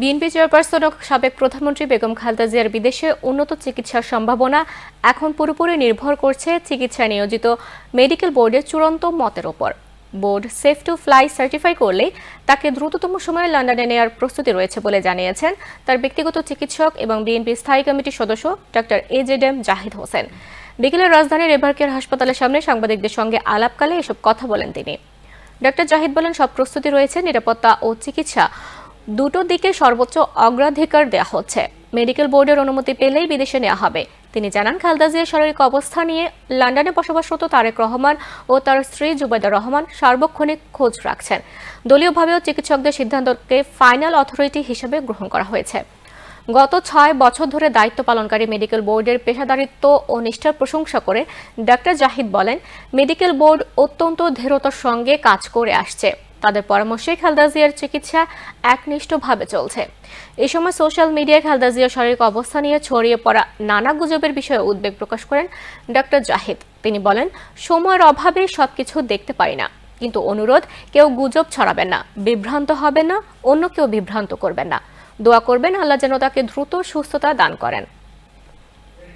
BNP chairperson ও সাবেক প্রধানমন্ত্রী বেগম খালেদা জিয়ার বিদেশে উন্নত চিকিৎসার সম্ভাবনা এখন পুরোপুরি নির্ভর করছে চিকিৎসায় নিয়োজিত মেডিকেল বোর্ডের চূড়ান্ত মতের ওপর। Board safe to fly certify করলে তাকে দ্রুততম সময়ে লন্ডনে নেওয়ার প্রস্তুতি রয়েছে বলে জানিয়েছেন তার ব্যক্তিগত চিকিৎসক এবং বিএনপি স্থায়ী কমিটির সদস্য doctor AZ M Zahid Hossain. বিকেলে রাজধানীর এভারকেয়ার হাসপাতালের সামনে সাংবাদিকদের সঙ্গে আলাপকালে এসব কথা বলেন তিনি। ডক্টর জাহিদ বলেন, সব প্রস্তুতি রয়েছে, নিরাপত্তা ও চিকিৎসা দুটো দিকে সর্বোচ্চ অগ্রাধিকার দেওয়া হচ্ছে। মেডিকেল বোর্ডের অনুমতি পেলেই বিদেশে নেওয়া হবে। তিনি জানান, খালেদা জিয়ার শারীরিক অবস্থা নিয়ে লন্ডনে বসবাসরত তারেক রহমান ও তার স্ত্রী জুবাইদা রহমান সার্বক্ষণিক খোঁজ রাখছেন। দলীয়ভাবেও চিকিৎসকদের সিদ্ধান্তকে ফাইনাল অথরিটি হিসেবে গ্রহণ করা হয়েছে। গত ছয় বছর ধরে দায়িত্ব পালনকারী মেডিকেল বোর্ডের পেশাদারিত্ব ও নিষ্ঠার প্রশংসা করে ডাক্তার জাহিদ বলেন, মেডিকেল বোর্ড অত্যন্ত ধীরতার সঙ্গে কাজ করে আসছে। তাদের পরামর্শে খালেদা জিয়ার চিকিৎসা একনিষ্ঠভাবে চলছে। এ সময় সোশ্যাল মিডিয়ায় খালেদা জিয়ার শারীরিক অবস্থা নিয়ে ছড়িয়ে পড়া নানা গুজবের বিষয়ে উদ্বেগ প্রকাশ করেন ডাক্তার জাহিদ। তিনি বলেন, সময়ের অভাবে সবকিছু দেখতে পারি না। কিন্তু অনুরোধ, কেউ গুজব ছড়াবেন না, বিভ্রান্ত হবেন না, অন্য কেউ বিভ্রান্ত করবেন না। দোয়া করবেন আল্লাহ যেন তাকে দ্রুত সুস্থতা দান করেন।